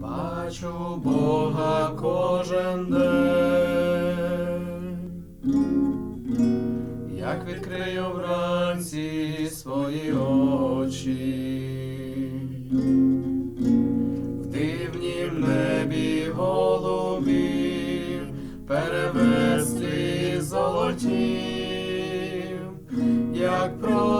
Бачу Бога кожен день, як відкрию вранці свої очі, в дивнім небі голубів, перевести золотів, як промінь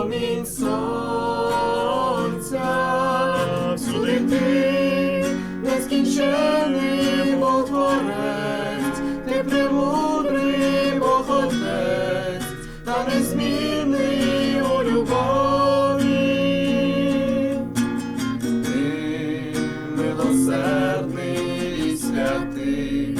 ти премудрий Бог Отець, та незмінний у любові. Ти милосердний і святий,